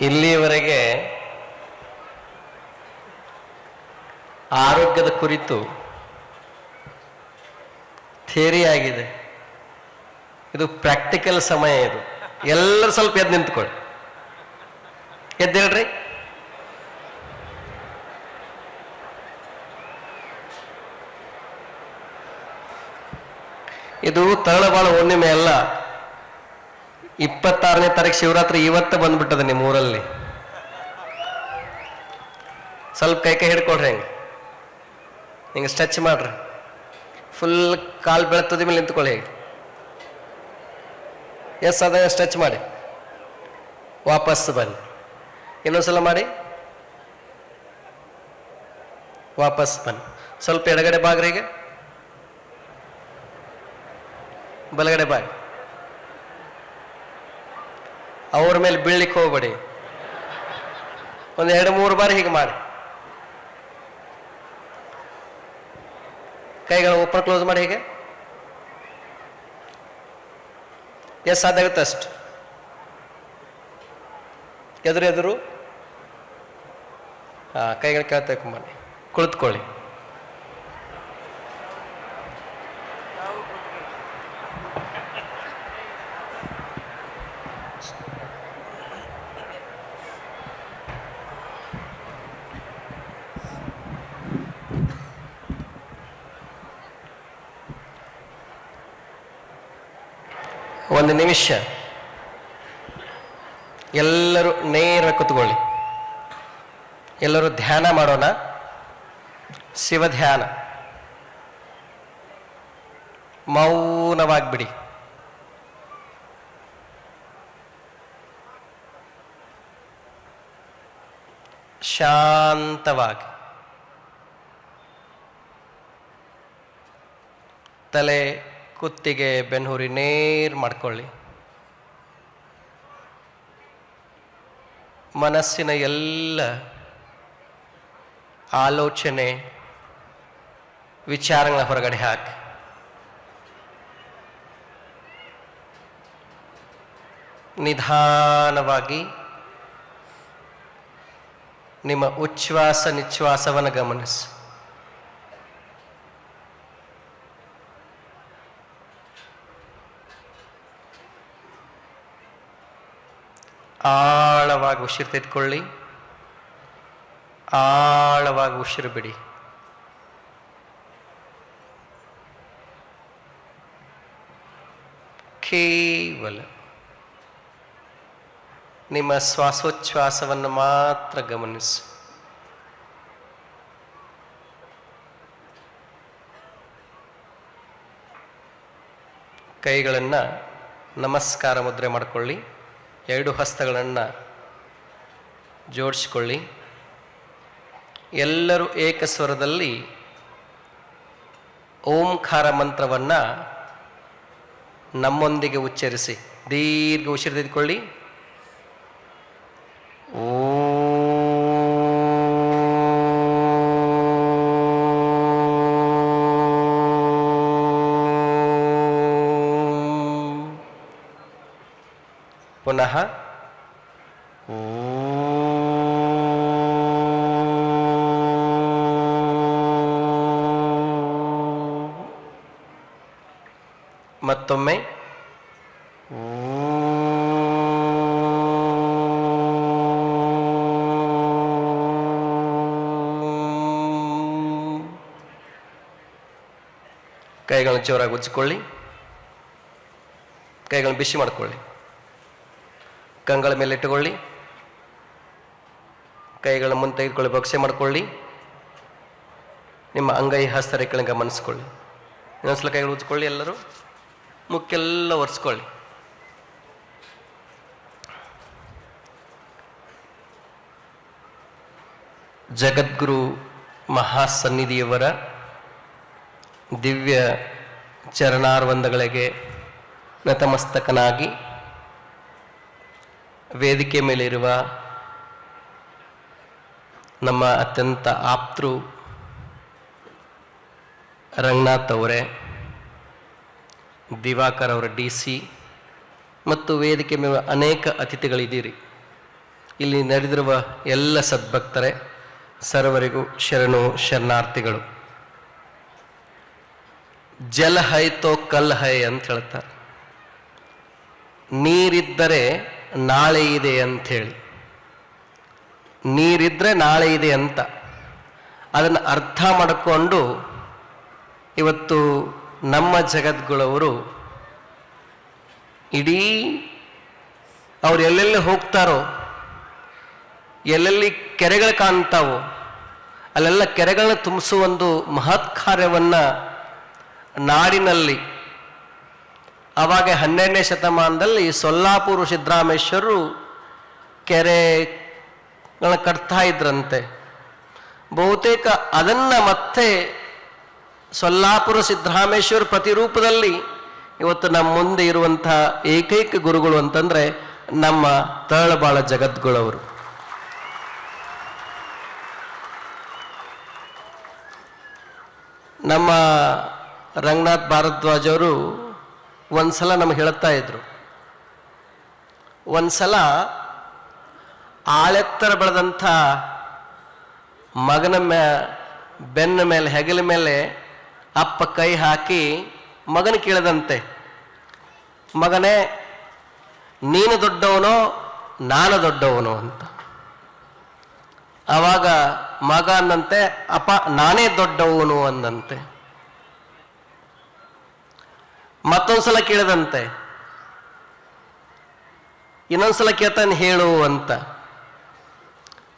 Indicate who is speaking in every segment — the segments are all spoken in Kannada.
Speaker 1: ಇಲ್ಲಿಯವರೆಗೆ ಆರೋಗ್ಯದ ಕುರಿತು ಥೇರಿ ಆಗಿದೆ. ಇದು ಪ್ರಾಕ್ಟಿಕಲ್ ಸಮಯ ಇದು. ಎಲ್ಲರೂ ಸ್ವಲ್ಪ ಎದ್ದು ನಿಂತ್ಕೊಳ್ಳಿ. ಎದ್ದೇಳ್ರಿ ಇದು ತರಳಬಾಳ ಹುಣ್ಣಿಮೆ ಅಲ್ಲ. ಇಪ್ಪತ್ತಾರನೇ ತಾರೀಕು ಶಿವರಾತ್ರಿ ಇವತ್ತು ಬಂದ್ಬಿಟ್ಟದ ನಿಮ್ಮ ಊರಲ್ಲಿ. ಸ್ವಲ್ಪ ಕೈ ಕೈ ಹಿಡ್ಕೊಳ್ರಿ ಹೆಂಗೆ. ಹಿಂಗೆ ಸ್ಟ್ರೆಚ್ ಮಾಡ್ರಿ. ಫುಲ್ ಕಾಲು ಬೆಳತದ ಮೇಲೆ ನಿಂತ್ಕೊಳ್ಳಿ ಹೇಗೆ. ಎಸ್ ಅದ ಸ್ಟ್ರೆಚ್ ಮಾಡಿ. ವಾಪಸ್ ಬನ್ನಿ. ಇನ್ನೊಂದ್ಸಲ ಮಾಡಿ. ವಾಪಸ್ ಬನ್ನಿ. ಸ್ವಲ್ಪ ಎಡಗಡೆ ಈಗ ಬಲಗಡೆ ಬಾಗಿ ಅವ್ರ ಮೇಲೆ ಬೀಳ್ಲಿಕ್ಕೆ ಹೋಗ್ಬೇಡಿ. ಒಂದು ಎರಡು ಮೂರು ಬಾರಿ ಹೀಗೆ ಮಾಡಿ. ಕೈಗಳು ಓಪನ್ ಕ್ಲೋಸ್ ಮಾಡಿ ಹೀಗೆ. ಎಷ್ಟು ಸಾಧ್ಯ ಆಗುತ್ತೆ ಅಷ್ಟು ಎದುರು ಎದುರು. ಹಾಂ ಕೈಗಳು ಕೇಳ್ತಾ ಕುಮಾರಿ ಕುಳಿತುಕೊಳ್ಳಿ. ಒಂದು ನಿಮಿಷ. ಎಲ್ಲರೂ ನೇರ ಕುತ್ಕೊಳ್ಳಿ. ಎಲ್ಲರೂ ಧ್ಯಾನ ಮಾಡೋಣ. ಶಿವ ಧ್ಯಾನ. ಮೌನವಾಗ್ಬಿಡಿ. ಶಾಂತವಾಗಿ. ತಲೆ ಕುತ್ತಿಗೆ ಬೆನ್ಹುರಿ ನೇರ್ ಮಾಡ್ಕೊಳ್ಳಿ. ಮನಸ್ಸಿನ ಎಲ್ಲ ಆಲೋಚನೆ, ವಿಚಾರಗಳ ಹೊರಗಡೆ ಹಾಕಿ. ನಿಧಾನವಾಗಿ ನಿಮ್ಮ ಉಚ್ಛ್ವಾಸ ನಿಚ್ಛ್ವಾಸವನ್ನು ಗಮನಿಸಿ. ಆಳವಾಗಿ ಉಸಿರು ತೆಗೆದುಕೊಳ್ಳಿ. ಆಳವಾಗಿ ಉಸಿರು ಬಿಡಿ. ಕೇವಲ ನಿಮ್ಮ ಶ್ವಾಸೋಚ್ಛ್ವಾಸವನ್ನು ಮಾತ್ರ ಗಮನಿಸಿ. ಕೈಗಳನ್ನು ನಮಸ್ಕಾರ ಮುದ್ರೆ ಮಾಡಿಕೊಳ್ಳಿ. ಎರಡು ಹಸ್ತಗಳನ್ನು ಜೋಡಿಸಿಕೊಳ್ಳಿ. ಎಲ್ಲರೂ ಏಕಸ್ವರದಲ್ಲಿ ಓಂಕಾರ ಮಂತ್ರವನ್ನು ನಮ್ಮೊಂದಿಗೆ ಉಚ್ಚರಿಸಿ ದೀರ್ಘ ಉಸಿರು ತೆಗೆದುಕೊಳ್ಳಿ. ಪುನಃ. ಮತ್ತೊಮ್ಮೆ. ಕೈಗಳನ್ನು ಜೋರಾಗಿ ಉಜ್ಜಿಕೊಳ್ಳಿ ಕೈಗಳನ್ನು ಬಿಸಿ ಮಾಡಿಕೊಳ್ಳಿ ಕಂಗಳ ಮೇಲೆ ಇಟ್ಟುಕೊಳ್ಳಿ. ಕೈಗಳ ಮುಂದೆ ತೆಗೆದುಕೊಳ್ಳಿ ಬೊಕ್ಸೆ ಮಾಡಿಕೊಳ್ಳಿ. ನಿಮ್ಮ ಅಂಗೈ ಹಸ್ತರೇಖೆಗಳನ್ನು ಗಮನಿಸ್ಕೊಳ್ಳಿ ಇನ್ನೊಂದ್ಸಲ ಕೈಗಳು ಉಜ್ಕೊಳ್ಳಿ ಎಲ್ಲರೂ. ಮುಕ್ಕೆಲ್ಲ ಒರೆಸ್ಕೊಳ್ಳಿ. ಜಗದ್ಗುರು ಮಹಾಸನ್ನಿಧಿಯವರ ದಿವ್ಯ ಚರಣಾರ್ವಂದಗಳಿಗೆ ನತಮಸ್ತಕನಾಗಿ ವೇದಿಕೆ ಮೇಲಿರುವ ನಮ್ಮ ಅತ್ಯಂತ ಆಪ್ತರು ರಂಗನಾಥ್ ಅವರೇ, ದಿವಾಕರ್ ಅವರ ಡಿ ಸಿ ಮತ್ತು ವೇದಿಕೆ ಮೇಲೆ ಅನೇಕ ಅತಿಥಿಗಳಿದ್ದೀರಿ. ಇಲ್ಲಿ ನಡೆದಿರುವ ಎಲ್ಲ ಸದ್ಭಕ್ತರೇ, ಸರ್ವರಿಗೂ ಶರಣು ಶರಣಾರ್ಥಿಗಳು. ಜಲ ಹೈ ತೋ ಕಲ್ ಹೈ ಅಂತ ಹೇಳ್ತಾರೆ. ನೀರಿದ್ದರೆ ನಾಳೆ ಇದೆ ಅಂಥೇಳಿ. ನೀರಿದ್ರೆ ನಾಳೆ ಇದೆ ಅಂತ. ಅದನ್ನು ಅರ್ಥ ಮಾಡಿಕೊಂಡು ಇವತ್ತು ನಮ್ಮ ಜಗದ್ಗುಳವರು ಇಡೀ ಅವ್ರು ಎಲ್ಲೆಲ್ಲಿ ಹೋಗ್ತಾರೋ, ಎಲ್ಲೆಲ್ಲಿ ಕೆರೆಗಳು ಕಾಣ್ತಾವೋ, ಅಲ್ಲೆಲ್ಲ ಕೆರೆಗಳನ್ನ ತುಂಬಿಸುವ ಒಂದು ಮಹತ್ ಕಾರ್ಯವನ್ನು ನಾಡಿನಲ್ಲಿ ಆವಾಗ ಹನ್ನೆರಡನೇ ಶತಮಾನದಲ್ಲಿ ಸೊಲ್ಲಾಪುರ ಸಿದ್ದರಾಮೇಶ್ವರರು ಕೆರೆ ಕಟ್ತಾ ಇದ್ರಂತೆ. ಬಹುತೇಕ ಅದನ್ನು ಮತ್ತೆ ಸೊಲ್ಲಾಪುರ ಸಿದ್ದರಾಮೇಶ್ವರ ಪ್ರತಿರೂಪದಲ್ಲಿ ಇವತ್ತು ನಮ್ಮ ಮುಂದೆ ಇರುವಂತಹ ಏಕೈಕ ಗುರುಗಳು ಅಂತಂದರೆ ನಮ್ಮ ತರಳಬಾಳ ಜಗದ್ಗುಳವರು ನಮ್ಮ ರಂಗನಾಥ್ ಭಾರದ್ವಾಜ್ ಅವರು ಒಂದ್ಸಲ ನಮ್ಗೆ ಹೇಳ್ತಾ ಇದ್ರು. ಒಂದ್ಸಲ ಆಳೆತ್ತರ ಬೆಳೆದಂಥ ಮಗನ ಮೇ ಬೆನ್ನ ಮೇಲೆ, ಹೆಗಲ ಮೇಲೆ ಅಪ್ಪ ಕೈ ಹಾಕಿ ಮಗನ ಕೇಳದಂತೆ, ಮಗನೇ, ನೀನು ದೊಡ್ಡವನೋ, ನಾನು ದೊಡ್ಡವನು ಅಂತ. ಆವಾಗ ಮಗ ಅಂದಂತೆ ಅಪ್ಪ, ನಾನೇ ದೊಡ್ಡವನು ಅಂದಂತೆ ಮತ್ತೊಂದ್ಸಲ ಕೇಳಿದಂತೆ. ಇನ್ನೊಂದ್ಸಲ ಕೇಳ್ತಾನೆ, ಹೇಳು ಅಂತ.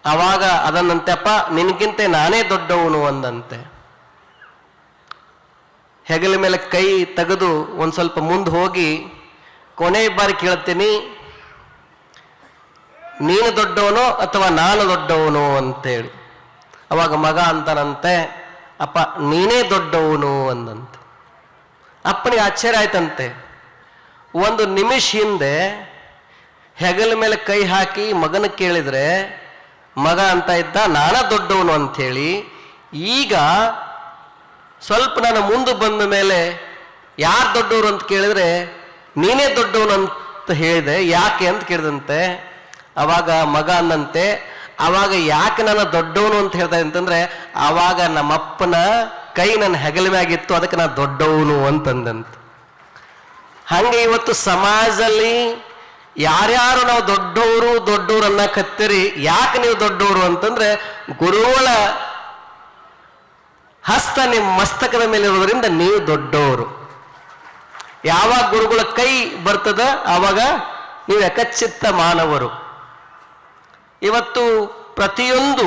Speaker 1: ಅವಾಗ ಅದನ್ನಂತೆ ಅಪ್ಪ ನಿನಗಿಂತ ನಾನೇ ದೊಡ್ಡವನು ಅಂದಂತೆ. ಹೆಗಲ ಮೇಲೆ ಕೈ ತೆಗೆದು ಒಂದು ಸ್ವಲ್ಪ ಮುಂದೆ ಹೋಗಿ, ಕೊನೆ ಬಾರಿ ಕೇಳ್ತೀನಿ, ನೀನು ದೊಡ್ಡವನೋ ಅಥವಾ ನಾನು ದೊಡ್ಡವನು ಅಂತೇಳಿ. ಅವಾಗ ಮಗ ಅಂತನಂತೆ, ಅಪ್ಪ, ನೀನೇ ದೊಡ್ಡವನು ಅಂದಂತೆ. ಅಪ್ಪನಿಗೆ ಆಶ್ಚರ್ಯ ಆಯ್ತಂತೆ. ಒಂದು ನಿಮಿಷ ಹಿಂದೆ ಹೆಗಲ ಮೇಲೆ ಕೈ ಹಾಕಿ ಮಗನ ಕೇಳಿದ್ರೆ, ಮಗ ಅಂತ ಇದ್ದ ನಾನ ದೊಡ್ಡವನು ಅಂಥೇಳಿ, ಈಗ ಸ್ವಲ್ಪ ನಾನು ಮುಂದೆ ಬಂದ ಮೇಲೆ ಯಾರು ದೊಡ್ಡವರು ಅಂತ ಕೇಳಿದ್ರೆ, ನೀನೇ ದೊಡ್ಡವನು ಅಂತ ಹೇಳಿದೆ, ಯಾಕೆ ಅಂತ ಕೇಳಿದಂತೆ. ಅವಾಗ ಮಗ ಅಂದಂತೆ, ಅವಾಗ ಯಾಕೆ ನಾನು ದೊಡ್ಡವನು ಅಂತ ಹೇಳ್ತಾ ಅಂತಂದ್ರೆ ಅವಾಗ ನಮ್ಮಪ್ಪನ ಕೈ ನನ್ನ ಹೆಗಲ ಮ್ಯಾಗಿತ್ತು, ಅದಕ್ಕೆ ನಾನು ದೊಡ್ಡವನು ಅಂತಂದಂತ. ಹಂಗೆ ಇವತ್ತು ಸಮಾಜದಲ್ಲಿ ಯಾರ್ಯಾರು ನಾವು ದೊಡ್ಡವರು ದೊಡ್ಡವರು ಅನ್ನಕತ್ತೀರಿ, ಯಾಕೆ ನೀವು ದೊಡ್ಡವರು ಅಂತಂದ್ರೆ ಗುರುಗಳ ಹಸ್ತ ನಿಮ್ಮ ಮಸ್ತಕದ ಮೇಲೆ ಇರೋದ್ರಿಂದ ನೀವು ದೊಡ್ಡವರು. ಯಾವಾಗ ಗುರುಗಳ ಕೈ ಬರ್ತದ ಆವಾಗ ನೀವು ಯಕಚ್ಚಿತ್ತ ಮಾನವರು. ಇವತ್ತು ಪ್ರತಿಯೊಂದು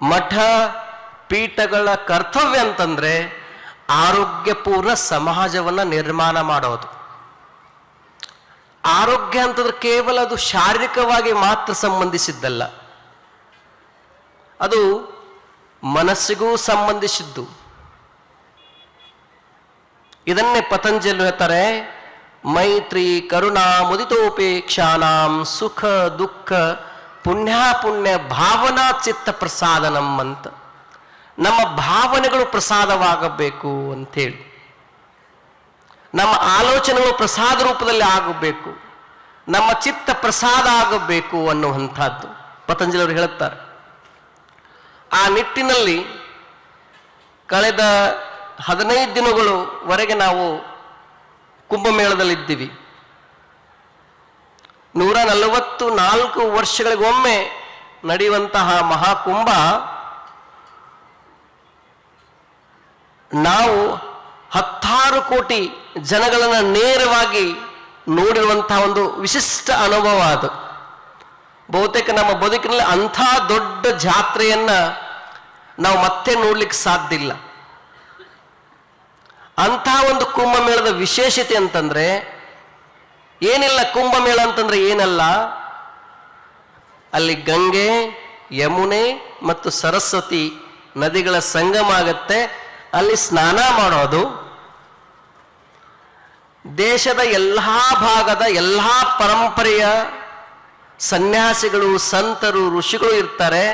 Speaker 1: ಮಠ ಪೀಠಗಳ ಕರ್ತವ್ಯ ಅಂತಂದ್ರೆ ಆರೋಗ್ಯಪೂರ್ಣ ಸಮಾಜವನ್ನ ನಿರ್ಮಾಣ ಮಾಡೋದು. ಆರೋಗ್ಯ ಅಂತಂದ್ರೆ ಕೇವಲ ಅದು ಶಾರೀರಿಕವಾಗಿ ಮಾತ್ರ ಸಂಬಂಧಿಸಿದ್ದಲ್ಲ. ಅದು ಮನಸ್ಸಿಗೂ ಸಂಬಂಧಿಸಿದ್ದು. ಇದನ್ನೇ ಪತಂಜಲಿ ಹೇಳ್ತಾರೆ, ಮೈತ್ರಿ ಕರುಣಾ ಮುದಿತೋಪೇಕ್ಷಾನಾಂ ಸುಖ ದುಃಖ ಪುಣ್ಯಾಪುಣ್ಯ ಪುಣ್ಯ ಭಾವನಾ ಚಿತ್ತ ಪ್ರಸಾದನಂ ಅಂತ. ನಮ್ಮ ಭಾವನೆಗಳು ಪ್ರಸಾದವಾಗಬೇಕು ಅಂಥೇಳಿ. ನಮ್ಮ ಆಲೋಚನೆಗಳು ಪ್ರಸಾದ ರೂಪದಲ್ಲಿ ಆಗಬೇಕು. ನಮ್ಮ ಚಿತ್ತ ಪ್ರಸಾದ ಆಗಬೇಕು ಅನ್ನುವಂಥದ್ದು ಪತಂಜಲಿ ಅವರು ಹೇಳುತ್ತಾರೆ. ಆ ನಿಟ್ಟಿನಲ್ಲಿ ಕಳೆದ ಹದಿನೈದು ದಿನಗಳವರೆಗೆ ನಾವು ಕುಂಭಮೇಳದಲ್ಲಿದ್ದೀವಿ. ನೂರ ನಲವತ್ತು ನಾಲ್ಕು ವರ್ಷಗಳಿಗೊಮ್ಮೆ ನಡೆಯುವಂತಹ ಮಹಾಕುಂಭ ನಾವು ಹತ್ತಾರು ಕೋಟಿ ಜನಗಳನ್ನು ನೇರವಾಗಿ ನೋಡಿರುವಂತಹ ಒಂದು ವಿಶಿಷ್ಟ ಅನುಭವ ಅದು. ಬಹುತೇಕ ನಮ್ಮ ಬದುಕಿನಲ್ಲಿ ಅಂಥ ದೊಡ್ಡ ಜಾತ್ರೆಯನ್ನು ನಾವು ಮತ್ತೆ ನೋಡ್ಲಿಕ್ಕೆ ಸಾಧ್ಯ ಇಲ್ಲ. ಅಂಥ ಒಂದು ಕುಂಭಮೇಳದ ವಿಶೇಷತೆ ಅಂತಂದರೆ, ಏನಿಲ್ಲ ಕುಂಭಮೇಳ ಅಂತಂದರೆ ಏನಲ್ಲ. ಅಲ್ಲಿ ಗಂಗೆ, ಯಮುನೆ ಮತ್ತು ಸರಸ್ವತಿ ನದಿಗಳ ಸಂಗಮ ಆಗತ್ತೆ. ಅಲ್ಲಿ ಸ್ನಾನ ಮಾಡೋದು, ದೇಶದ ಎಲ್ಲ ಭಾಗದ ಎಲ್ಲ ಪರಂಪರೆಯ ಸನ್ಯಾಸಿಗಳು, ಸಂತರು, ಋಷಿಗಳು ಇರ್ತಾರೆ.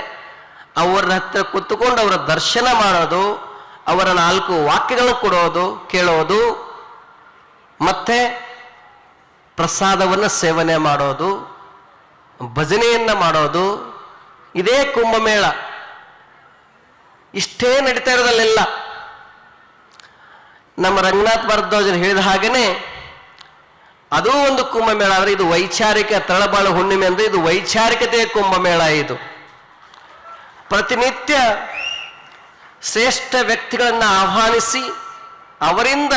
Speaker 1: ಅವರ ಹತ್ತಿರ ಕುತ್ಕೊಂಡು ಅವರ ದರ್ಶನ ಮಾಡೋದು, ಅವರ ನಾಲ್ಕು ವಾಕ್ಯಗಳು ಕೊಡೋದು, ಕೇಳೋದು, ಮತ್ತೆ ಪ್ರಸಾದವನ್ನು ಸೇವನೆ ಮಾಡೋದು, ಭಜನೆಯನ್ನ ಮಾಡೋದು. ಇದೇ ಕುಂಭಮೇಳ. ಇಷ್ಟೇ ನಡೀತಾ ಇರೋದಲ್ಲೆಲ್ಲ. ನಮ್ಮ ರಂಗನಾಥ್ ಭರದ್ವಾಜರು ಹೇಳಿದ ಹಾಗೇನೆ, ಅದು ಒಂದು ಕುಂಭಮೇಳ ಆದರೆ ಇದು ವೈಚಾರಿಕ ತಳಬಾಳು ಹುಣ್ಣಿಮೆ ಅಂದ್ರೆ ಇದು ವೈಚಾರಿಕತೆಯ ಕುಂಭಮೇಳ ಇದು. ಪ್ರತಿನಿತ್ಯ ಶ್ರೇಷ್ಠ ವ್ಯಕ್ತಿಗಳನ್ನು ಆಹ್ವಾನಿಸಿ, ಅವರಿಂದ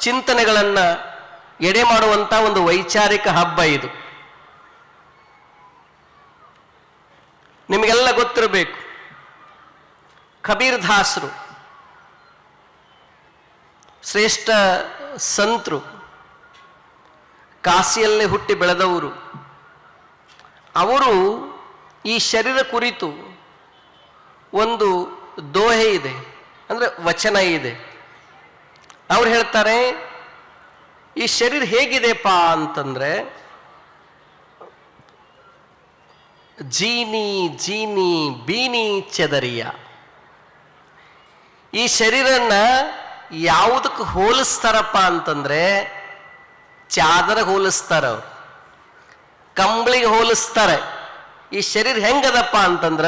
Speaker 1: ಚಿಂತನೆಗಳನ್ನು ಎಡೆ ಮಾಡುವಂಥ ಒಂದು ವೈಚಾರಿಕ ಹಬ್ಬ ಇದು. ನಿಮಗೆಲ್ಲ ಗೊತ್ತಿರಬೇಕು, ಕಬೀರ್ ದಾಸರು ಶ್ರೇಷ್ಠ ಸಂತರು, ಕಾಸಿಯಲ್ಲೇ ಹುಟ್ಟಿ ಬೆಳೆದವರು. ಅವರು ಈ ಶರೀರ ಕುರಿತು ಒಂದು ದೋಹೆ ಇದೆ, ಅಂದ್ರೆ ವಚನ ಇದೆ. ಅವ್ರು ಹೇಳ್ತಾರೆ, ಈ ಶರೀರ ಹೇಗಿದೆಪ್ಪ ಅಂತಂದರೆ, ಜೀನಿ ಜೀನಿ, ಬೀನಿ ಚದರಿಯ. ಈ ಶರೀರನ್ನ ಯಾವುದಕ್ಕೆ ಹೋಲಿಸ್ತಾರಪ್ಪ ಅಂತಂದ್ರೆ ಚಾದರ ಹೋಲಿಸ್ತಾರ ಅವ್ರು. ಕಂಬಳಿಗೆ ಹೋಲಿಸ್ತಾರೆ. ಈ ಶರೀರ ಹೆಂಗದಪ್ಪ ಅಂತಂದ್ರ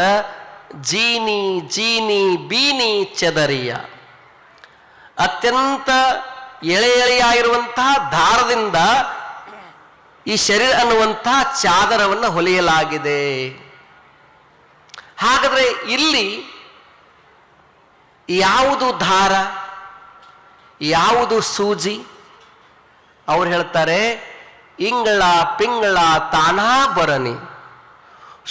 Speaker 1: ಜೀನಿ ಜೀನಿ, ಬೀನಿ, ಚದರಿಯ. ಅತ್ಯಂತ ಎಳೆ ಎಳೆಯಾಗಿರುವಂತಹ ದಾರದಿಂದ ಈ ಶರೀರ ಅನ್ನುವಂತಹ ಚಾದರವನ್ನು ಹೊಲಿಯಲಾಗಿದೆ. ಹಾಗಾದ್ರೆ ಇಲ್ಲಿ ಯಾವುದು ದಾರ ಯಾವುದು ಸೂಜಿ? ಅವ್ರು ಹೇಳ್ತಾರೆ, ಇಂಗಳ ಪಿಂಗಳ ತಾನಾ ಬರನಿ.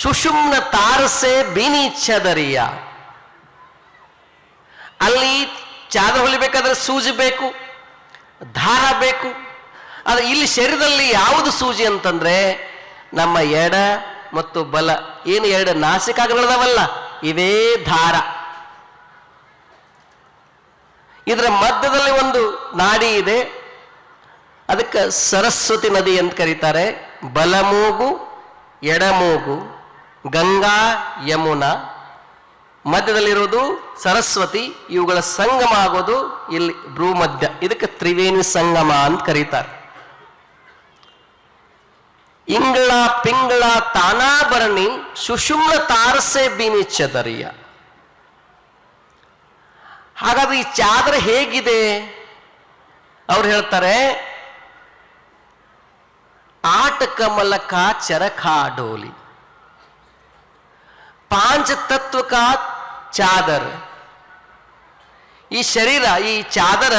Speaker 1: ಸುಷುಮ್ನ ತಾರಸೆ ಬೀನಿ ಚದರಿಯ. ಅಲ್ಲಿ ಚಾದ ಹೊಲಿಬೇಕಾದ್ರೆ ಸೂಜಿ ಬೇಕು ದಾರ ಬೇಕು. ಆದ್ರೆ ಇಲ್ಲಿ ಶರೀರದಲ್ಲಿ ಯಾವುದು ಸೂಜಿ ಅಂತಂದ್ರೆ, ನಮ್ಮ ಎಡ ಮತ್ತು ಬಲ, ಏನು ಎರಡು ನಾಸಿಕಾಗ್ರದವಲ್ಲ ಇದೇ ದಾರ ಇದರ ಮಧ್ಯದಲ್ಲಿ ಒಂದು ನಾಡಿ ಇದೆ. ಅದಕ್ಕೆ ಸರಸ್ವತಿ ನದಿ ಅಂತ ಕರೀತಾರೆ. ಬಲಮೂಗು, ಎಡಮೂಗು, ಗಂಗಾ, ಯಮುನಾ. ಮಧ್ಯದಲ್ಲಿರೋದು ಸರಸ್ವತಿ, ಇವುಗಳ ಸಂಗಮ ಆಗೋದು ಇಲ್ಲಿ ಭ್ರೂಮಧ್ಯ. ಇದಕ್ಕೆ ತ್ರಿವೇಣಿ ಸಂಗಮ ಅಂತ ಕರೀತಾರೆ. ಇಂಗಳ, ಪಿಂಗಳ, ತಾನಾಭರಣಿ, ಸುಷುಮ್ನ ತಾರಸೆ ಬೀನಿ ಚದರಿಯ. ಹಾಗಾದ್ರೆ ಈ ಚಾದರ ಹೇಗಿದೆ? ಅವ್ರು ಹೇಳ್ತಾರೆ ಆಟ ಕಮಲಕ ಚರಖಾ ಡೋಲಿ. ಪಾಂಚ ತತ್ವಕ ಚಾದರ್. ಈ ಶರೀರ, ಈ ಚಾದರ,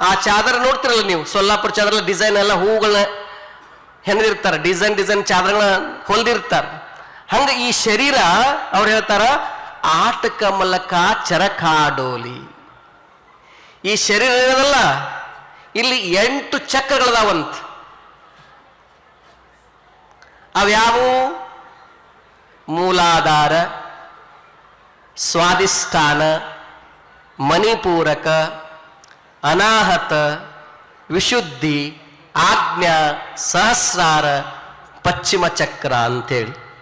Speaker 1: ಆ ಚಾದರ ನೋಡ್ತಿರಲ್ಲ ನೀವು, ಸೊಲ್ಲಾಪುರ ಚಾದರ ಡಿಸೈನ್ ಎಲ್ಲ ಹೂಗಳನ್ನ ಹೆಣದಿರ್ತಾರೆ ಡಿಸೈನ್ ಡಿಸೈನ್ ಚಾದರಗಳನ್ನ ಹೊಲ್ದಿರ್ತಾರೆ. ಹಂಗ ಈ ಶರೀರ, ಅವ್ರು ಹೇಳ್ತಾರ ಆಟ ಕಮಲಕ ಚರಕಾಡೋಲಿ. ಈ ಶರೀರ ಏನದಲ್ಲ? ಇಲ್ಲಿ ಎಂಟು ಚಕ್ರಗಳದಾವಂತ. ಅವ್ಯಾವು? ಮೂಲಾಧಾರ ಸ್ವಾದಿಷ್ಠಾನ ಮಣಿಪೂರಕ, ಅನಾಹತ, ವಿಶುದ್ಧಿ, ಆಜ್ಞಾ, ಸಹಸ್ರಾರ, ಪಶ್ಚಿಮ ಚಕ್ರ ಅಂತೇಳಿ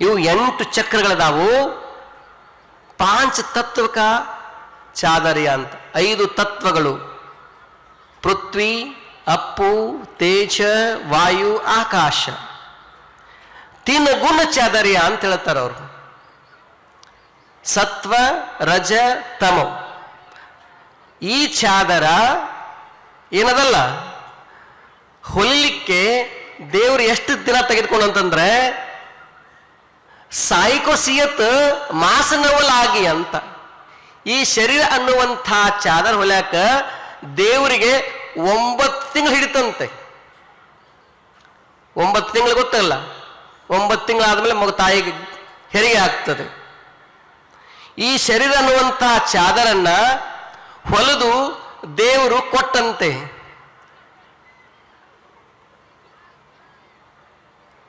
Speaker 1: ಇವು ಎಂಟು ಚಕ್ರಗಳದಾವು. ಪಾಂಚ ತತ್ವಕ ಚಾದರ್ಯ ಅಂತ. ಐದು ತತ್ವಗಳು. ಪೃಥ್ವಿ, ಅಪ್ಪು, ತೇಜ, ವಾಯು, ಆಕಾಶ. ತಿನ್ನ ಗುಣ ಚಾದರ್ಯ ಅಂತ ಹೇಳ್ತಾರೆ ಅವರು. ಸತ್ವ, ರಜ, ತಮ. ಈ ಚಾದರ ಏನದಲ್ಲ? ಹೊಲಿಲಿಕ್ಕೆ ದೇವರು ಎಷ್ಟು ದಿನ ತೆಗೆದುಕೊಂಡು ಅಂತಂದ್ರೆ ಸಾಯಿಕೋಸಿಯತ್ ಮಾಸನವಲಾಗಿ ಅಂತ. ಈ ಶರೀರ ಅನ್ನುವಂಥ ಚಾದರ್ ಹೊಲ್ಯಾಕ ದೇವರಿಗೆ ಒಂಬತ್ತು ತಿಂಗಳು ಹಿಡಿತಂತೆ. ಒಂಬತ್ತು ತಿಂಗಳು ಗೊತ್ತಲ್ಲ? ಒಂಬತ್ತು ತಿಂಗಳಾದ್ಮೇಲೆ ಮಗ ತಾಯಿಗೆ ಹೆರಿಗೆ ಆಗ್ತದೆ. ಈ ಶರೀರ ಅನ್ನುವಂಥ ಚಾದರನ್ನ ಹೊಲಿದು ದೇವರು ಕೊಟ್ಟಂತೆ.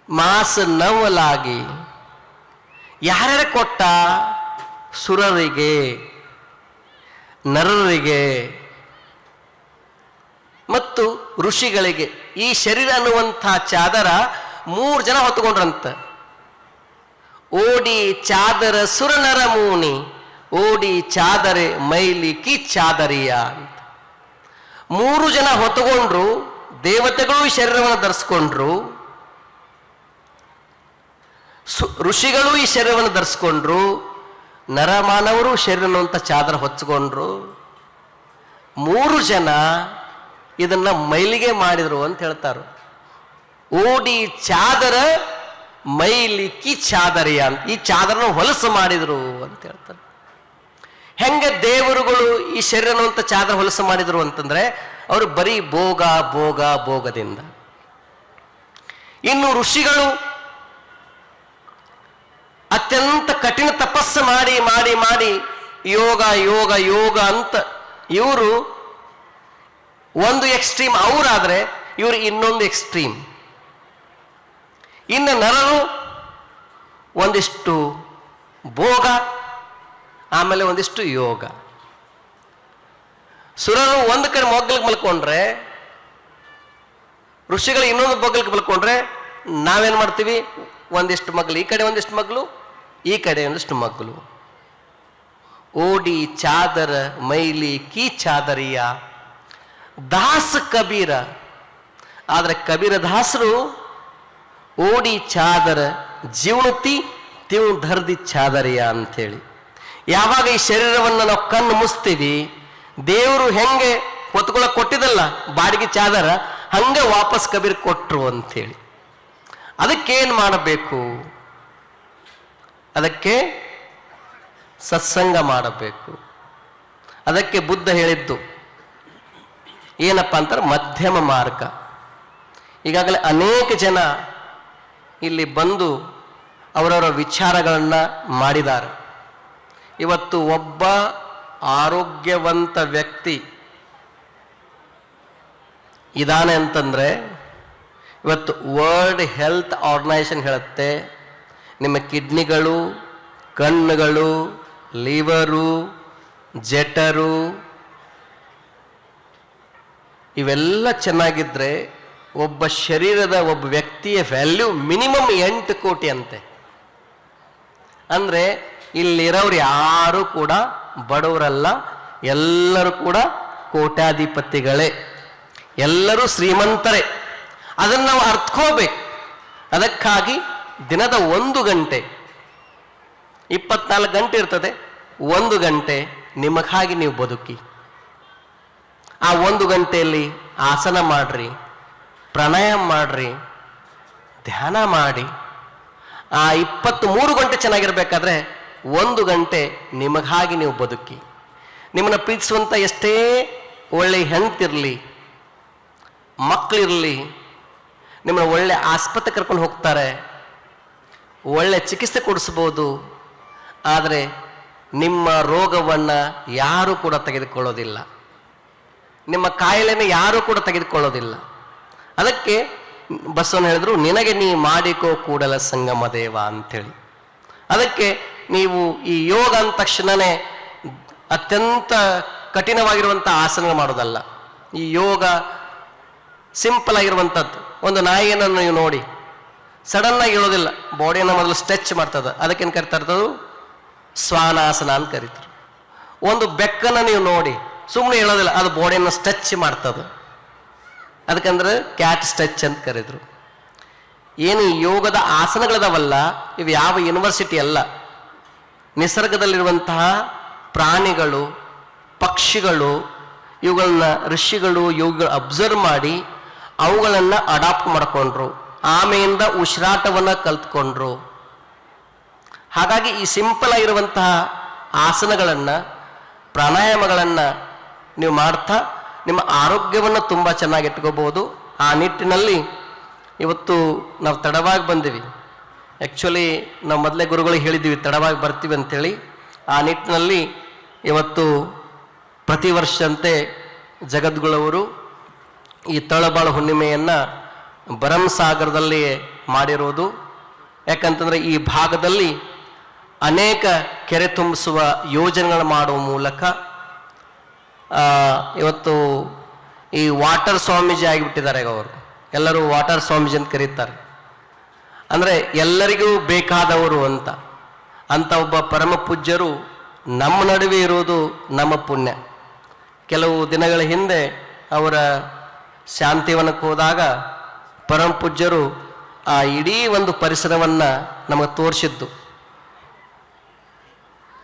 Speaker 1: ಮಾಸ ನವಲಾಗಿ. ಯಾರ್ಯಾರ ಕೊಟ್ಟ ಸುರರಿಗೆ, ನರರಿಗೆ ಮತ್ತು ಋಷಿಗಳಿಗೆ ಈ ಶರೀರ ಅನ್ನುವಂಥ ಚಾದರ ಮೂರು ಜನ ಹೊತ್ತುಕೊಂಡ್ರಂತ. ಓಡಿ ಚಾದರ ಸುರನರ ಮೂನಿ, ಓಡಿ ಚಾದರೆ ಮೈಲಿ ಕಿ ಚಾದರಿಯ ಅಂತ. ಮೂರು ಜನ ಹೊತ್ತುಕೊಂಡ್ರು, ದೇವತೆಗಳು ಶರೀರವನ್ನು ಧರಿಸ್ಕೊಂಡ್ರು. ಋಷಿಗಳು ಈ ಶರೀರವನ್ನು ಧರಿಸ್ಕೊಂಡ್ರು, ನರಮಾನವರು ಶರೀರನ್ನುವಂತ ಚಾದರ ಹೊಚ್ಕೊಂಡ್ರು. ಮೂರು ಜನ ಇದನ್ನ ಮೈಲಿಗೆ ಮಾಡಿದರು ಅಂತ ಹೇಳ್ತಾರೆ. ಓಡಿ ಚಾದರ ಮೈಲಿಕ್ಕಿ ಚಾದರಿಯ ಅಂತ, ಈ ಚಾದರನ ಹೊಲಸು ಮಾಡಿದರು ಅಂತ ಹೇಳ್ತಾರೆ. ಹೆಂಗೆ ದೇವರುಗಳು ಈ ಶರೀರನುವಂತ ಚಾದರ ಹೊಲಸು ಮಾಡಿದರು ಅಂತಂದ್ರೆ, ಅವರು ಬರೀ ಭೋಗ ಭೋಗ ಭೋಗದಿಂದ. ಇನ್ನು ಋಷಿಗಳು ಅತ್ಯಂತ ಕಠಿಣ ತಪಸ್ಸು ಮಾಡಿ ಮಾಡಿ ಮಾಡಿ, ಯೋಗ ಯೋಗ ಯೋಗ ಅಂತ ಇವರು ಒಂದು ಎಕ್ಸ್ಟ್ರೀಮ್ ಅವರಾದ್ರೆ ಇವರು ಇನ್ನೊಂದು ಎಕ್ಸ್ಟ್ರೀಮ್ ಇನ್ನು ನರರು ಒಂದಿಷ್ಟು ಭೋಗ, ಆಮೇಲೆ ಒಂದಿಷ್ಟು ಯೋಗ. ಸುರರು ಒಂದು ಕಡೆ ಮೊಗ್ಗಲಿಗೆ ಮಲ್ಕೊಂಡ್ರೆ, ಋಷಿಗಳು ಇನ್ನೊಂದು ಮೊಗ್ಗಲಿಗೆ ಮಲ್ಕೊಂಡ್ರೆ ನಾವೇನ್ ಮಾಡ್ತೀವಿ? ಒಂದಿಷ್ಟು ಮಗ್ಲು ಈ ಕಡೆ ಒಂದಿಷ್ಟು ಮಗ್ಲು ಈ ಕಡೆ ಅಂದಷ್ಟು ಮಗ್ಗಲು. ಓಡಿ ಚಾದರ, ಮೈಲಿ ಕೀ ಚಾದರಿಯ, ದಾಸ ಕಬೀರ. ಆದರೆ ಕಬೀರ ದಾಸರು ಓಡಿ ಚಾದರ ಜೀವಣತಿ ತಿವು ಧರ್ದಿ ಚಾದರಿಯ ಅಂಥೇಳಿ. ಯಾವಾಗ ಈ ಶರೀರವನ್ನು ನಾವು ಕಣ್ಣು ಮುಸ್ತೀವಿ ದೇವರು ಹೆಂಗೆ ಹೊತ್ಕೊಳಕ್ ಕೊಟ್ಟಿದಲ್ಲ ಬಾಡಿಗೆ ಚಾದರ, ಹಂಗೆ ವಾಪಸ್ ಕಬೀರ್ ಕೊಟ್ಟರು ಅಂಥೇಳಿ. ಅದಕ್ಕೇನು ಮಾಡಬೇಕು? ಅದಕ್ಕೆ ಸತ್ಸಂಗ ಮಾಡಬೇಕು. ಅದಕ್ಕೆ ಬುದ್ಧ ಹೇಳಿದ್ದು, ಏನಪ್ಪ ಅಂತಾರೆ, ಮಧ್ಯಮ ಮಾರ್ಗ. ಈಗಾಗಲೇ ಅನೇಕ ಜನ ಇಲ್ಲಿ ಬಂದು ಅವರವರ ವಿಚಾರಗಳನ್ನು ಮಾಡಿದ್ದಾರೆ. ಇವತ್ತು ಒಬ್ಬ ಆರೋಗ್ಯವಂತ ವ್ಯಕ್ತಿ ಇದಾನೆ ಅಂತಂದ್ರೆ, ಇವತ್ತು ವರ್ಲ್ಡ್ ಹೆಲ್ತ್ ಆರ್ಗನೈಸೇಷನ್ ಹೇಳುತ್ತೆ ನಿಮ್ಮ ಕಿಡ್ನಿಗಳು, ಕಣ್ಣುಗಳು, ಲಿವರು ಜಟರು ಇವೆಲ್ಲ ಚೆನ್ನಾಗಿದ್ರೆ ಒಬ್ಬ ಶರೀರದ ಒಬ್ಬ ವ್ಯಕ್ತಿಯ ವ್ಯಾಲ್ಯೂ ಮಿನಿಮಮ್ ಎಂಟು ಕೋಟಿ ಅಂತೆ. ಅಂದ್ರೆ ಇಲ್ಲಿರೋರು ಯಾರು ಕೂಡ ಬಡವರಲ್ಲ, ಎಲ್ಲರೂ ಕೂಡ ಕೋಟ್ಯಾಧಿಪತಿಗಳೇ. ಎಲ್ಲರೂ ಶ್ರೀಮಂತರೇ. ಅದನ್ನು ನಾವು ಅರ್ಥಕೋಬೇಕು ಅದಕ್ಕಾಗಿ ದಿನದ ಒಂದು ಗಂಟೆ, ಇಪ್ಪತ್ನಾಲ್ಕು ಗಂಟೆ ಇರ್ತದೆ. ಒಂದು ಗಂಟೆ ನಿಮಗಾಗಿ ನೀವು ಬದುಕಿ. ಆ ಒಂದು ಗಂಟೆಯಲ್ಲಿ ಆಸನ ಮಾಡ್ರಿ, ಪ್ರಾಣಾಯಾಮ ಮಾಡ್ರಿ, ಧ್ಯಾನ ಮಾಡಿ. ಆ ಇಪ್ಪತ್ತ್ ಮೂರು ಗಂಟೆ ಚೆನ್ನಾಗಿರ್ಬೇಕಾದ್ರೆ ಒಂದು ಗಂಟೆ ನಿಮಗಾಗಿ ನೀವು ಬದುಕಿ. ನಿಮ್ಮನ್ನು ಪ್ರೀತಿಸುವಂಥ ಎಷ್ಟೇ ಒಳ್ಳೆ ಹೆಂಡ್ತಿರಲಿ ಮಕ್ಕಳಿರಲಿ ನಿಮ್ಮನ್ನು ಒಳ್ಳೆ ಆಸ್ಪತ್ರೆ ಕರ್ಕೊಂಡು ಹೋಗ್ತಾರೆ. ಒಳ್ಳೆ ಚಿಕಿತ್ಸೆ ಕೊಡಿಸ್ಬೋದು. ಆದರೆ ನಿಮ್ಮ ರೋಗವನ್ನು ಯಾರೂ ಕೂಡ ತೆಗೆದುಕೊಳ್ಳೋದಿಲ್ಲ. ನಿಮ್ಮ ಕಾಯಿಲೆನ ಯಾರೂ ಕೂಡ ತೆಗೆದುಕೊಳ್ಳೋದಿಲ್ಲ. ಅದಕ್ಕೆ ಬಸವನ ಹೇಳಿದ್ರು, ನಿನಗೆ ನೀ ಮಾಡಿಕೋ ಕೂಡಲ ಸಂಗಮ ದೇವ ಅಂಥೇಳಿ. ಅದಕ್ಕೆ ನೀವು ಈ ಯೋಗ ಅಂದ ತಕ್ಷಣನೇ ಅತ್ಯಂತ ಕಠಿಣವಾಗಿರುವಂಥ ಆಸನ ಮಾಡೋದಲ್ಲ. ಈ ಯೋಗ ಸಿಂಪಲ್ ಆಗಿರುವಂಥದ್ದು. ಒಂದು ನಾಯಿಯನ್ನು ನೀವು ನೋಡಿ. ಸಡನ್ ಆಗಿ ಹೇಳೋದಿಲ್ಲ. ಬಾಡಿಯನ್ನು ಮೊದಲು ಸ್ಟ್ರೆಚ್ ಮಾಡ್ತದೆ. ಅದಕ್ಕೇನು ಕರಿತಾ ಇರ್ತದು ಸ್ವಾನಾಸನ ಅಂತ ಕರೀತಾರೆ. ಒಂದು ಬೆಕ್ಕನ್ನು ನೀವು ನೋಡಿ ಸುಮ್ಮನೆ ಹೇಳೋದಿಲ್ಲ, ಅದು ಬಾಡಿಯನ್ನು ಸ್ಟ್ರೆಚ್ ಮಾಡ್ತದೆ. ಅದಕ್ಕಂದ್ರೆ ಕ್ಯಾಟ್ ಸ್ಟ್ರೆಚ್ ಅಂತ ಕರೆದ್ರು. ಏನು ಯೋಗದ ಆಸನಗಳದವಲ್ಲ, ಇವು ಯಾವ ಯೂನಿವರ್ಸಿಟಿ ಅಲ್ಲ. ನಿಸರ್ಗದಲ್ಲಿರುವಂತಹ ಪ್ರಾಣಿಗಳು, ಪಕ್ಷಿಗಳು, ಇವುಗಳನ್ನ ಋಷಿಗಳು, ಯೋಗಿಗಳು ಅಬ್ಸರ್ವ್ ಮಾಡಿ, ಅವುಗಳನ್ನು ಅಡಾಪ್ಟ್ ಮಾಡಿಕೊಂಡ್ರು. ಆಮೆಯಿಂದ ಉಸಿರಾಟವನ್ನು ಕಲ್ತ್ಕೊಂಡ್ರು. ಹಾಗಾಗಿ ಈ ಸಿಂಪಲ್ ಆಗಿರುವಂತಹ ಆಸನಗಳನ್ನು, ಪ್ರಾಣಾಯಾಮಗಳನ್ನು ನೀವು ಮಾಡ್ತಾ ನಿಮ್ಮ ಆರೋಗ್ಯವನ್ನು ತುಂಬ ಚೆನ್ನಾಗಿ ಇಟ್ಕೋಬೋದು. ಆ ನಿಟ್ಟಿನಲ್ಲಿ ಇವತ್ತು ನಾವು ತಡವಾಗಿ ಬಂದಿವಿ. ಆ್ಯಕ್ಚುಲಿ ನಾವು ಮೊದಲೇ ಗುರುಗಳು ಹೇಳಿದ್ದೀವಿ, ತಡವಾಗಿ ಬರ್ತೀವಿ ಅಂಥೇಳಿ ಆ ನಿಟ್ಟಿನಲ್ಲಿ ಇವತ್ತು ಪ್ರತಿ ವರ್ಷಂತೆ ಜಗದ್ಗುಳವರು ಈ ತಳಬಾಳು ಹುಣ್ಣಿಮೆಯನ್ನು ಭರಮಸಾಗರದಲ್ಲಿ ಮಾಡಿರೋದು. ಯಾಕಂತಂದರೆ ಈ ಭಾಗದಲ್ಲಿ ಅನೇಕ ಕೆರೆ ತುಂಬಿಸುವ ಯೋಜನೆಗಳು ಮಾಡುವ ಮೂಲಕ ಇವತ್ತು ಈ ವಾಟರ್ ಸ್ವಾಮೀಜಿ ಆಗಿಬಿಟ್ಟಿದ್ದಾರೆ ಅವರು. ಎಲ್ಲರೂ ವಾಟರ್ ಸ್ವಾಮೀಜಿ ಅಂತ ಕರೀತಾರೆ. ಅಂದರೆ ಎಲ್ಲರಿಗೂ ಬೇಕಾದವರು ಅಂತ. ಅಂಥ ಒಬ್ಬ ಪರಮ ಪೂಜ್ಯರು ನಮ್ಮ ನಡುವೆ ಇರುವುದು ನಮ್ಮ ಪುಣ್ಯ. ಕೆಲವು ದಿನಗಳ ಹಿಂದೆ ಅವರ ಶಾಂತಿವನಕ್ಕೆ ಹೋದಾಗ ಪರಮ ಪೂಜ್ಯರು ಆ ಇಡೀ ಒಂದು ಪರಿಸರವನ್ನು ನಮಗೆ ತೋರಿಸಿದ್ದು.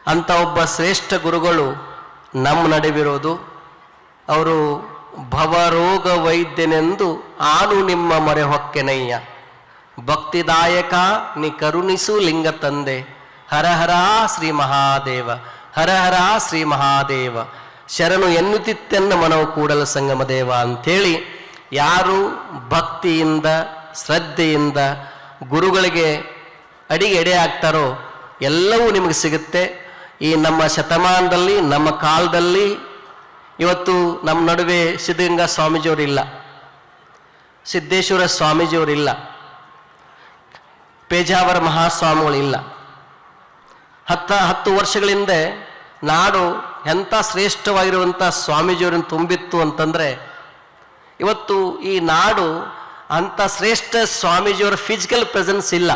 Speaker 1: ಅಂತ ಒಬ್ಬ ಶ್ರೇಷ್ಠ ಗುರುಗಳು ನಮ್ಮ ನಡುವಿರೋದು. ಅವರು ಭವರೋಗ ವೈದ್ಯನೆಂದು ಆನು ನಿಮ್ಮ ಮೊರೆ ಹೊಕ್ಕೆನಯ್ಯ. ಭಕ್ತಿದಾಯಕ ನಿ ಕರುಣಿಸು ಲಿಂಗ ತಂದೆ. ಹರ ಹರ ಶ್ರೀ ಮಹಾದೇವ, ಹರ ಹರ ಶ್ರೀ ಮಹಾದೇವ. ಶರಣು ಎನ್ನುತ್ತಿತ್ತೆನ್ನ ಮನವು ಕೂಡಲ ಸಂಗಮ ದೇವ ಅಂಥೇಳಿ ಯಾರು ಭಕ್ತಿಯಿಂದ, ಶ್ರದ್ಧೆಯಿಂದ ಗುರುಗಳಿಗೆ ಅಡಿಗೆ ಎಡೆ ಆಗ್ತಾರೋ ಎಲ್ಲವೂ ನಿಮಗೆ ಸಿಗುತ್ತೆ. ಈ ನಮ್ಮ ಶತಮಾನದಲ್ಲಿ, ನಮ್ಮ ಕಾಲದಲ್ಲಿ ಇವತ್ತು ನಮ್ಮ ನಡುವೆ ಸಿದ್ಧಗಂಗಾ ಸ್ವಾಮೀಜಿಯವರಿಲ್ಲ. ಸಿದ್ದೇಶ್ವರ ಸ್ವಾಮೀಜಿಯವರಿಲ್ಲ. ಪೇಜಾವರ ಮಹಾಸ್ವಾಮಿಗಳಿಲ್ಲ. ಹತ್ತ, ಹತ್ತು ವರ್ಷಗಳ ಹಿಂದೆ ನಾಡು ಎಂಥ ಶ್ರೇಷ್ಠವಾಗಿರುವಂಥ ಸ್ವಾಮೀಜಿಯವರನ್ನು ತುಂಬಿತ್ತು ಅಂತಂದರೆ ಇವತ್ತು ಈ ನಾಡು ಅಂಥ ಶ್ರೇಷ್ಠ ಸ್ವಾಮೀಜಿಯವರ ಫಿಸಿಕಲ್ ಪ್ರೆಸೆನ್ಸ್ ಇಲ್ಲ.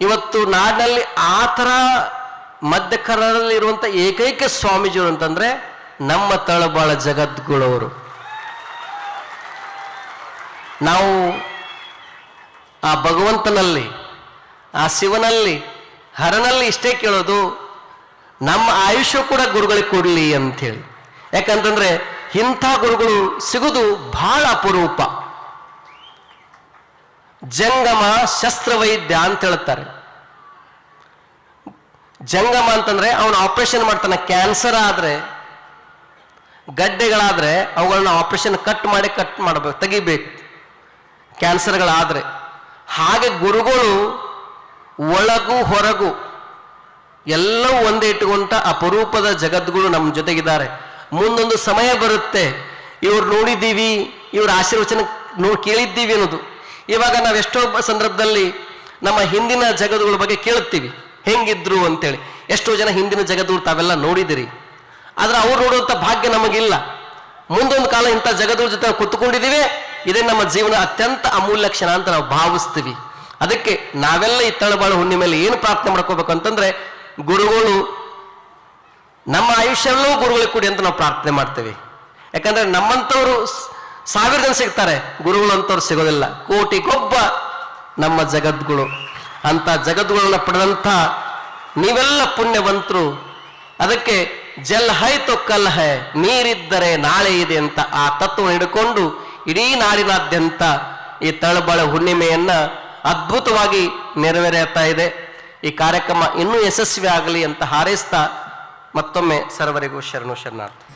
Speaker 1: ಇವತ್ತು ನಾಡಿನಲ್ಲಿ ಆ ಥರ ಮಧ್ಯಕರಲ್ಲಿರುವಂಥ ಏಕೈಕ ಸ್ವಾಮೀಜಿಯವರು ಅಂತಂದರೆ ನಮ್ಮ ತಳಬಾಳ ಜಗದ್ಗುಳವರು ನಾವು ಆ ಭಗವಂತನಲ್ಲಿ, ಆ ಶಿವನಲ್ಲಿ, ಹರನಲ್ಲಿ ಇಷ್ಟೇ ಕೇಳೋದು, ನಮ್ಮ ಆಯುಷ್ಯ ಕೂಡ ಗುರುಗಳಿಗೆ ಕೊಡಲಿ ಅಂಥೇಳಿ. ಯಾಕಂತಂದ್ರೆ ಇಂಥ ಗುರುಗಳು ಸಿಗುವುದು ಬಹಳ ಅಪರೂಪ. ಜಂಗಮ ಶಸ್ತ್ರವೈದ್ಯ ಅಂತ ಹೇಳ್ತಾರೆ. ಜಂಗಮ ಅಂತಂದ್ರೆ ಅವನು ಆಪರೇಷನ್ ಮಾಡ್ತಾನೆ, ಕ್ಯಾನ್ಸರ್ ಆದ್ರೆ, ಗಡ್ಡೆಗಳಾದರೆ ಅವುಗಳನ್ನ ಆಪರೇಷನ್ ಕಟ್ ಮಾಡಿ ಕಟ್ ಮಾಡಬೇಕು, ತೆಗಿಬೇಕು. ಕ್ಯಾನ್ಸರ್ಗಳಾದರೆ. ಹಾಗೆ ಗುರುಗಳು ಒಳಗು ಹೊರಗು ಎಲ್ಲವೂ ಒಂದೇ ಇಟ್ಟುಕೊಂಡ ಅಪರೂಪದ ಜಗದ್ಗುರು ನಮ್ಮ ಜೊತೆಗಿದ್ದಾರೆ. ಮುಂದೊಂದು ಸಮಯ ಬರುತ್ತೆ. ಇವ್ರು ನೋಡಿದ್ದೀವಿ, ಇವ್ರ ಆಶೀರ್ವಚನ ನೋ, ಕೇಳಿದ್ದೀವಿ ಅನ್ನೋದು. ಇವಾಗ ನಾವು ಎಷ್ಟೋ ಸಂದರ್ಭದಲ್ಲಿ ನಮ್ಮ ಹಿಂದಿನ ಜಗದ್ಗಳ ಬಗ್ಗೆ ಕೇಳುತ್ತೀವಿ. ಹೆಂಗಿದ್ರು ಅಂತೇಳಿ. ಎಷ್ಟೋ ಜನ ಹಿಂದಿನ ಜಗದ್ಗಳು ತಾವೆಲ್ಲ ನೋಡಿದಿರಿ. ಆದ್ರೆ ಅವ್ರು ನೋಡುವಂಥ ಭಾಗ್ಯ ನಮಗಿಲ್ಲ. ಮುಂದೊಂದು ಕಾಲ ಇಂಥ ಜಗದ್ರ ಜೊತೆ ನಾವು ಕುತ್ಕೊಂಡಿದ್ದೀವಿ. ಇದೇ ನಮ್ಮ ಜೀವನ ಅತ್ಯಂತ ಅಮೂಲ್ಯ ಕ್ಷಣ ಅಂತ ನಾವು ಭಾವಿಸ್ತೀವಿ. ಅದಕ್ಕೆ ನಾವೆಲ್ಲ ಈ ತಳಬಾಳು ಹುಣ್ಣಿಮೆಯಲ್ಲಿ ಏನು ಪ್ರಾರ್ಥನೆ ಮಾಡ್ಕೋಬೇಕು ಅಂತಂದ್ರೆ, ಗುರುಗಳು ನಮ್ಮ ಆಯುಷ್ಯಲ್ಲೂ ಗುರುಗಳಿಗೆ ಕೊಡಿ ಅಂತ ನಾವು ಪ್ರಾರ್ಥನೆ ಮಾಡ್ತೇವೆ. ಯಾಕಂದ್ರೆ ನಮ್ಮಂಥವ್ರು ಸಾವಿರ ಜನ ಸಿಗ್ತಾರೆ, ಗುರುಗಳು ಅಂತವ್ರು ಸಿಗೋದಿಲ್ಲ. ಕೋಟಿಗೊಬ್ಬ ನಮ್ಮ ಜಗದ್ಗುಳು ಅಂತ ಜಗದ್ಗುಳನ್ನ ಪಡೆದಂಥ ನೀವೆಲ್ಲ ಪುಣ್ಯವಂತರು. ಅದಕ್ಕೆ ಜಲ್ ಹೈ ತೊ ಕಲ್ ಹೈ, ನೀರಿದ್ದರೆ ನಾಳೆ ಇದೆ ಅಂತ ಆ ತತ್ವ ಹಿಡ್ಕೊಂಡು ಇಡೀ ನಾಡಿನಾದ್ಯಂತ ಈ ತಳಬಾಳ ಹುಣ್ಣಿಮೆಯನ್ನ ಅದ್ಭುತವಾಗಿ ನೆರವೇರುತ್ತಾ ಇದೆ. ಈ ಕಾರ್ಯಕ್ರಮ ಇನ್ನೂ ಯಶಸ್ವಿ ಆಗಲಿ ಅಂತ ಹಾರೈಸ್ತಾ ಮತ್ತೊಮ್ಮೆ ಸರ್ವರಿಗೂ ಶರಣು ಶರಣಾರ್ಥಿ.